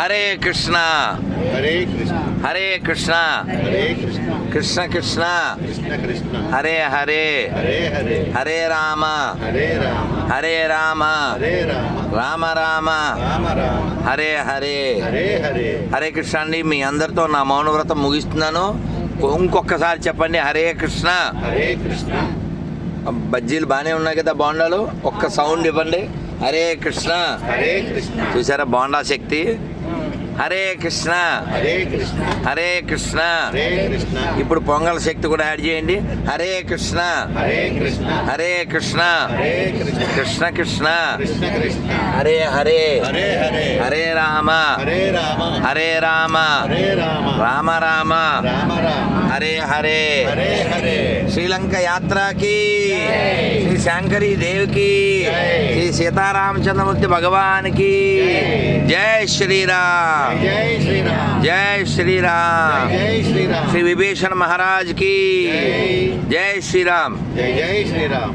హరే కృష్ణ. హరే కృష్ణ. హరే కృష్ణ. కృష్ణ. కృష్ణ హరే హరే. హరే రామ. హరే రామ. రామ. రామ. రామ రామ. రామ రామ. హరే హరే. హరే హరే. హరే కృష్ణ అండి మీ అందరితో నా మౌనవ్రతం ముగిస్తున్నాను. ఇంకొకసారి చెప్పండి హరే కృష్ణ. హరే కృష్ణ. బజ్జీలు బాగానే ఉన్నాయి కదా బోండాలు? ఒక్క సౌండ్ ఇవ్వండి. హరే కృష్ణ. హరే కృష్ణ. చూసారా బోండా శక్తి? హరే కృష్ణ. హరే కృష్ణ. ఇప్పుడు పొంగల్ శక్తి కూడా యాడ్ చేయండి. హరే కృష్ణ. హరే కృష్ణ. కృష్ణ. కృష్ణ. హరే హరే. హరే రామ. హరే రామ. రామ. రామ. హరే హరే. శ్రీలంక యాత్రకి. శంకరి దేవికి శ్రీ సీతారామచంద్రమూర్తి భగవానికి జై. శ్రీరామ్. జై శ్రీరామ్. శ్రీ విభీషణ మహారాజ్కి జై శ్రీరామ్. జై శ్రీరామ్.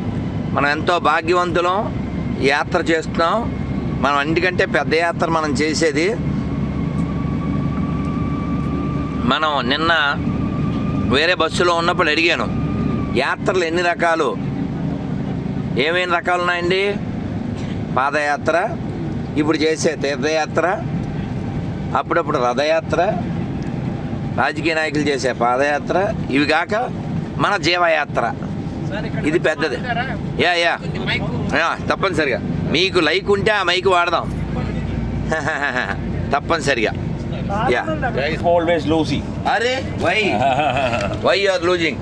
మనం ఎంతో భాగ్యవంతులం యాత్ర చేస్తున్నాం. మనం అన్నిటికంటే పెద్ద యాత్ర మనం చేసేది మనం నిన్న వేరే బస్సులో ఉన్నప్పుడు అడిగాను యాత్రలు ఎన్ని రకాలు? ఏమేమి రకాలు ఉన్నాయండి పాదయాత్ర ఇప్పుడు చేసే తీర్థయాత్ర అప్పుడప్పుడు రథయాత్ర రాజకీయ నాయకులు చేసే పాదయాత్ర ఇవి కాక మన జీవయాత్ర. ఇది పెద్దది. Yeah yeah. యా, తప్పనిసరిగా. మీకు లైక్ ఉంటే ఆ మైక్ వాడదాం. తప్పనిసరిగా. యా. అరే why. Why are losing.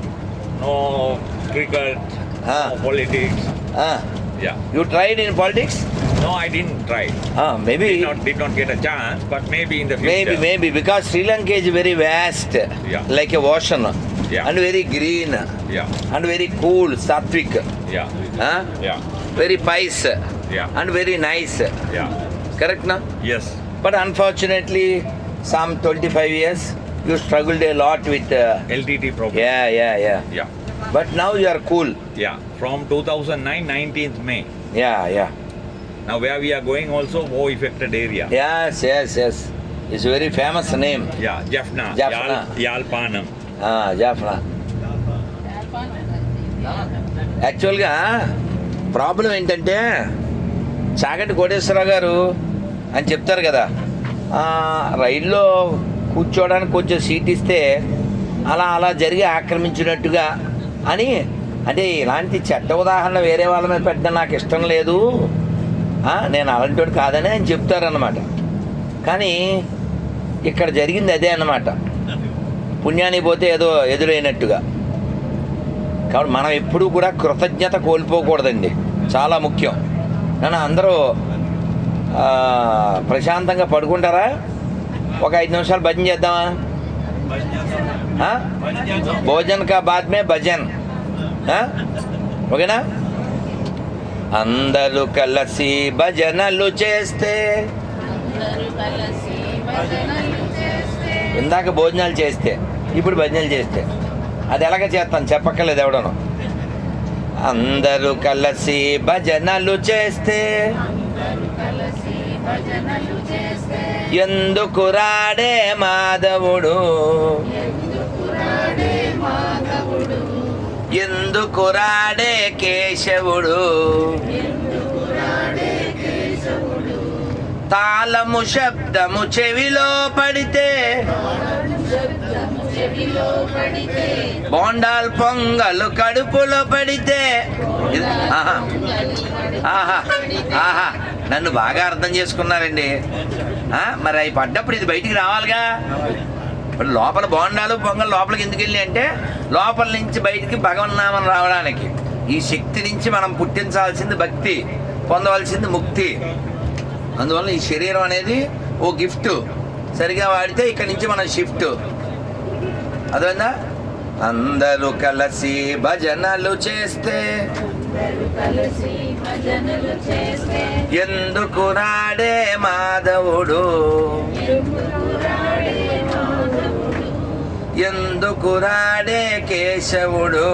Cricket, Ah. Yeah. You tried in politics? No, I didn't try. Ah, maybe. Did not, did not get a chance, but maybe in the future. Maybe, maybe, because Sri Lanka is very vast, yeah. like a ocean. Yeah. And very green. Yeah. And very cool, sattvic. Yeah. Huh? Yeah. Very pious. Yeah. And very nice. Yeah. Correct, na? Yes. But unfortunately, some 25 years, you struggled a lot with... Uh, LTT problem. Yeah, yeah, yeah. Yeah. But now you are cool yeah from two thousand nine nineteenth May yeah yeah now way we are going also oh affected area as yes yes is very famous name yeah Jaffna Jaffna Yalpanam ah యాక్చువల్గా problem ఏంటంటే చాగటి కోటేశ్వరరావు గారు అని చెప్తారు కదా. రైల్లో కూర్చోవడానికి కొంచెం seat ఇస్తే అలా అలా జరిగి ఆక్రమించినట్టుగా అని అంటే ఇలాంటి చెడ్డ ఉదాహరణ వేరే వాళ్ళ మీద పెట్టడం నాకు ఇష్టం లేదు. నేను అలాంటి వాడు కాదని ఆయన చెప్తారన్నమాట. కానీ ఇక్కడ జరిగింది అదే అన్నమాట. పుణ్యానికి పోతే ఏదో ఎదురైనట్టుగా. కాబట్టి మనం ఎప్పుడూ కూడా కృతజ్ఞత కోల్పోకూడదండి. చాలా ముఖ్యం. నన్ను అందరూ ప్రశాంతంగా పడుకుంటారా? ఒక ఐదు నిమిషాలు భజన చేద్దామా? భోజన్ కా బాద్మే భజన్. ఓకేనా? అందరూ కలిసి భజనలు చేస్తే. ఇందాక భోజనాలు చేస్తే ఇప్పుడు భజనలు చేస్తే. అది ఎలాగ చేస్తాను చెప్పక్కర్లేదు ఎవడను. అందరూ కలిసి భజనలు చేస్తే. ఎందుకు రాడే మాధవుడు? ఎందుకు రాడే కేశవుడు? తాళము శబ్దము చెవిలో పడితే బోండాల్ పొంగలు కడుపులో పడితే ఆహా. ఆహా. ఆహా. నన్ను బాగా అర్థం చేసుకున్నారండి. మరి అవి పడ్డప్పుడు ఇది బయటికి రావాలిగా? ఇప్పుడు లోపల బోండాలు పొంగల్ లోపలికి ఎందుకు వెళ్ళి అంటే లోపల నుంచి బయటికి భగవన్నామం రావడానికి. ఈ శక్తి నుంచి మనం పుట్టించాల్సింది భక్తి పొందవలసింది ముక్తి. అందువల్ల ఈ శరీరం అనేది ఓ గిఫ్ట్. సరిగా వాడితే ఇక్కడి నుంచి మనం షిఫ్ట్. అర్థమైందా? అందరూ కలిసి భజనలు చేస్తే. ఎందుకు రాడే మాధవుడు? ఎందుకు రాడే కేశవుడు.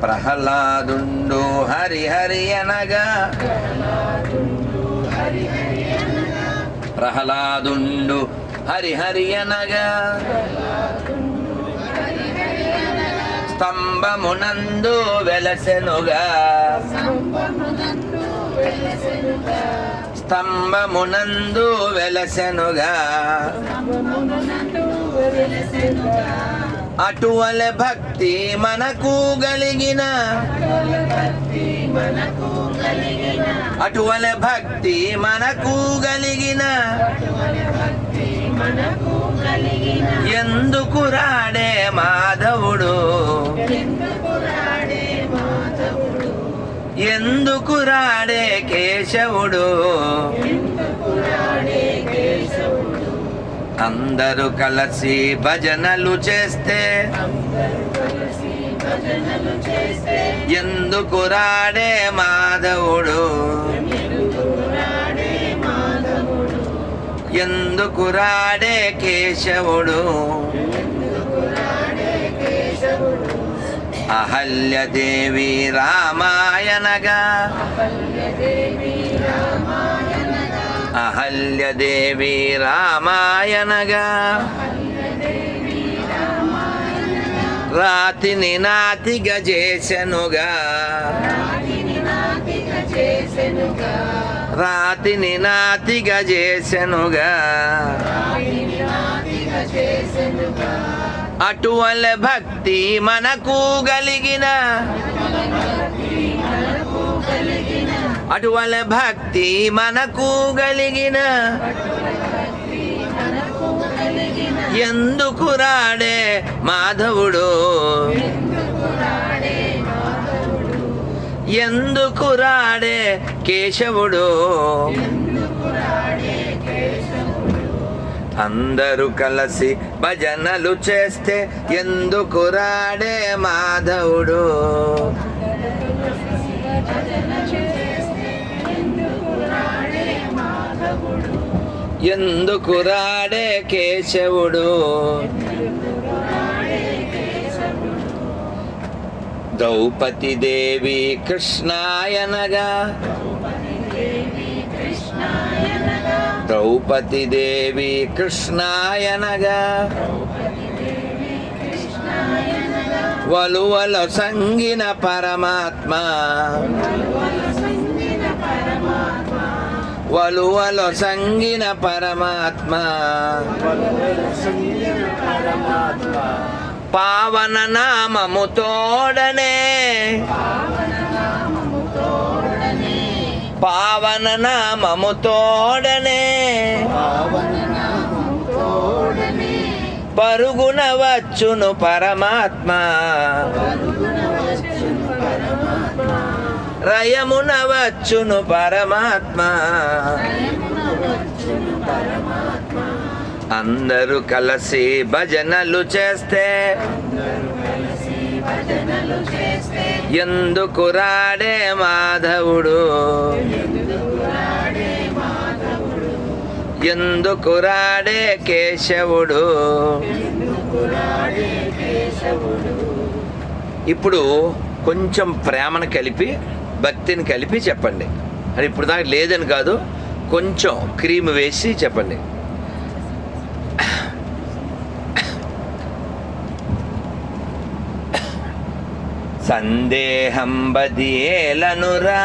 ప్రహ్లాదుండు హరిహరి అనగా. ప్రహ్లాదుండు హరిహరి అనగా. స్తంభమునందు వెలసెనుగా. స్తంభమునందు వెలసెనుగా అటువల భక్తి మనకు గలిగిన అటువల భక్తి మనకు గలిగిన ఎందుకు రాడే మాధవుడు ఎందుకు రాడే కేశవుడు? అందరూ కలిసి భజనలు చేస్తే ఎందుకు రాడే మాధవుడు? ఎందుకు రాడే కేశవుడు? అహల్యదేవి రామాయణగా. అహల్యదేవి రామాయణగా. రాతిని నాతిగా చేసెనుగా. రాతిని నాతిగా చేసెనుగా. అటువల భక్తి మనకు గలిగిన. అటువల భక్తి మనకు గలిగిన. ఎందుకు రాడే మాధవుడు? ఎందుకు రాడే కేశవుడు? అందరూ కలిసి భజనలు చేస్తే ఎందుకు రాడే మాధవుడు? ఎందుకు రాడే కేశవుడు? ద్రౌపది దేవి కృష్ణాయనగా ద్రౌపది దేవి కృష్ణాయనగా వలువల సంగిన పరమాత్మ వలువల సంగిన పరమాత్మ పావన నామము తోడనే పావన నామము తోడనే. పరుగున వచ్చును పరమాత్మ. రయమున వచ్చును పరమాత్మ. అందరూ కలిసి భజనలు చేస్తే ఎందుకు రాడే మాధవుడు? ఎందుకు రాడే కేశవుడు? ఇప్పుడు కొంచెం ప్రేమను కలిపి భక్తిని కలిపి చెప్పండి. అది ఇప్పుడు దాకా లేదని కాదు కొంచెం క్రీమ్ వేసి చెప్పండి. సందేహం బదియేలనురా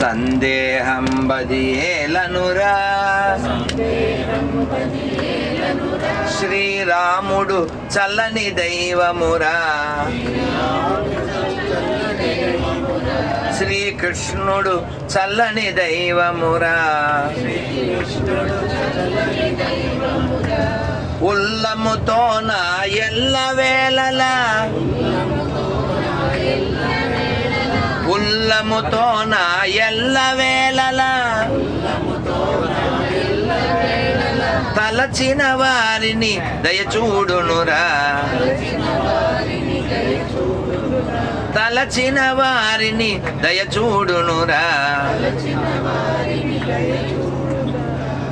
సందేహం బదియేలనురా శ్రీరాముడు చల్లని దైవమురా. శ్రీకృష్ణుడు చల్లని దైవమురా. ఉల్లముతో నా ఎల్ల వేళలా. ఉల్లముతో నా ఎల్ల వేళలా. తలచిన వారిని దయచూడునురా. తలచిన వారిని దయచూడునురా.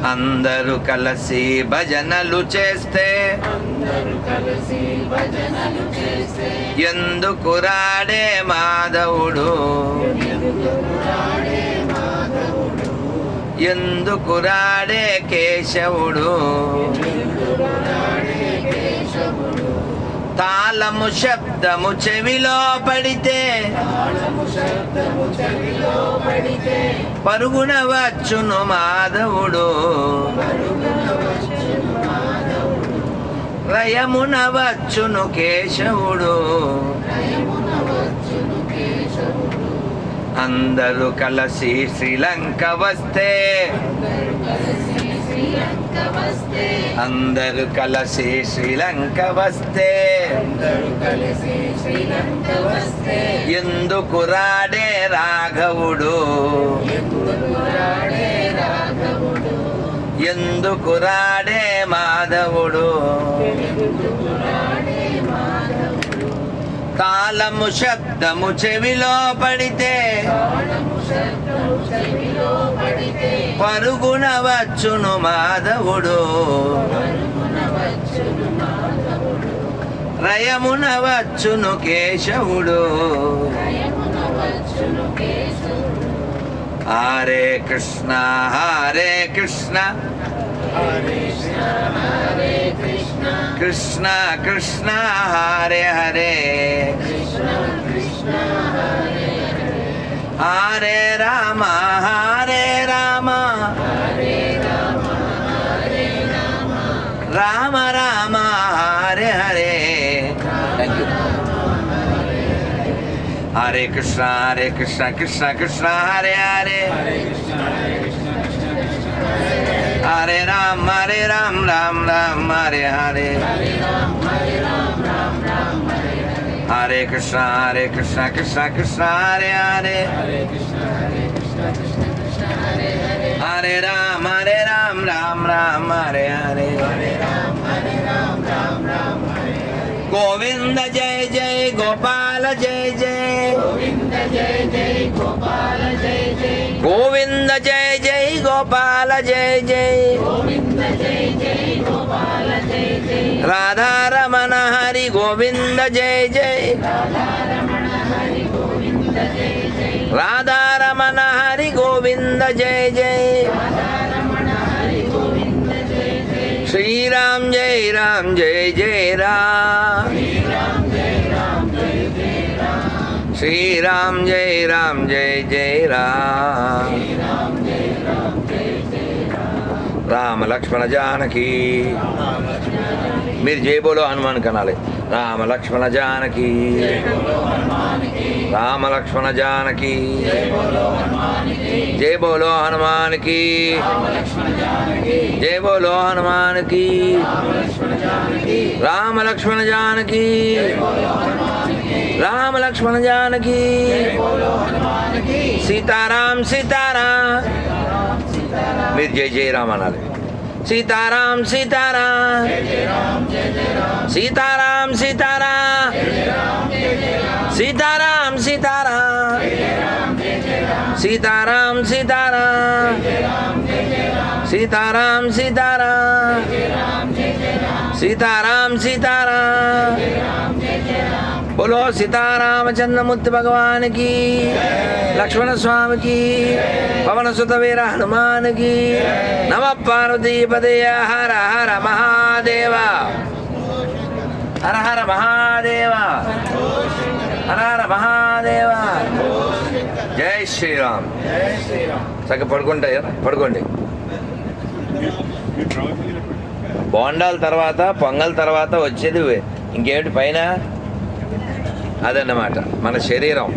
అందరూ కలసి భజనలు చేస్తే. ఎందుకు రాడే మాధవుడు? ఎందుకు రాడే కేశవుడు? తాళము శబ్దము చెవిలో పడితే పరుగున వచ్చును మాధవుడు. లయమున వచ్చును కేశవుడు. అందరూ కలసి శ్రీలంక వస్తే అందరూ కలిసి శ్రీలంక వస్తే. ఎందుకు రాడే రాఘవుడు? ఎందుకు రాడే మాధవుడు? తాళము శబ్దము చెవిలో పడితే. పరుగున వచ్చును మాధవుడు. రయమున వచ్చును కేశవుడు. హరే కృష్ణ హరే కృష్ణ. కృష్ణ కృష్ణ హరే హరే. హరే రామ హరే రామ. ರಾಮ ರಾಮ ಹರೆ ಹರೆ ಥ್ಯಾಂಕ್ ಯು ಹರೇ ಕೃಷ್ಣ ಹರೇ ಕೃಷ್ಣ ಕೃಷ್ಣ ಕೃಷ್ಣ ಹರೇ ಹರೇ ಹರೇ ರಾಮ ಹರೇ ರಾಮ ರಾಮ ರಾಮ ಹರೇ ಹರೇ ಹರೇ ಕೃಷ್ಣ ಹರೇ ಕೃಷ್ಣ ಕೃಷ್ಣ ಕೃಷ್ಣ ಹರೇ ಹರೇ గోవింద జయ జయ గోపాల జయ జయ గోవింద జయ జయ గోపాల జయ జయ గోవింద జయ జయ గోపాల జయ జయ గోవింద జయ జయ గోపాల జయ హరి గోవింద జయ జయ రాధా రమణ హరి జయ జయ श्रीराम जय राम जय जय राम శ్రీరామ్ జై రామ్ జై జై రామ్. రామ లక్ష్మణ జానకి. మీరు జై బోలో హనుమాన్ కనాలి. రామ లక్ష్మణ జానకి. రామ లక్ష్మణ జానకి. జై బోలో హనుమాన్కి. జై బోలో హనుమాన్కి. రామ లక్ష్మణ జానకి. రామ లక్ష్మణ జానకి సీతారాం సీతారాం. మీరు జై జై రామ్ అనాలి. సీతారాం సీతారాం. సీతారాం సీతారాం. సీతారాం సీతారాం. సీతారాం సీతారాం. సీతారాం సీతారాం. సీతారాం సీతారాం. బోలో సీతారామచంద్రమూర్తి భగవానికి లక్ష్మణ స్వామికి పవనసుత వీర హనుమానికి నమ పార్వతీపదయ హర హర మహాదేవ హర హర మహాదేవ హర హర మహాదేవ జై శ్రీరామ్ సగ పడుకుంటాయి పడుకోండి. బోండాల తర్వాత పొంగల్ తర్వాత వచ్చేది ఇంకేమిటి పైన? అదన్నమాట మన శరీరం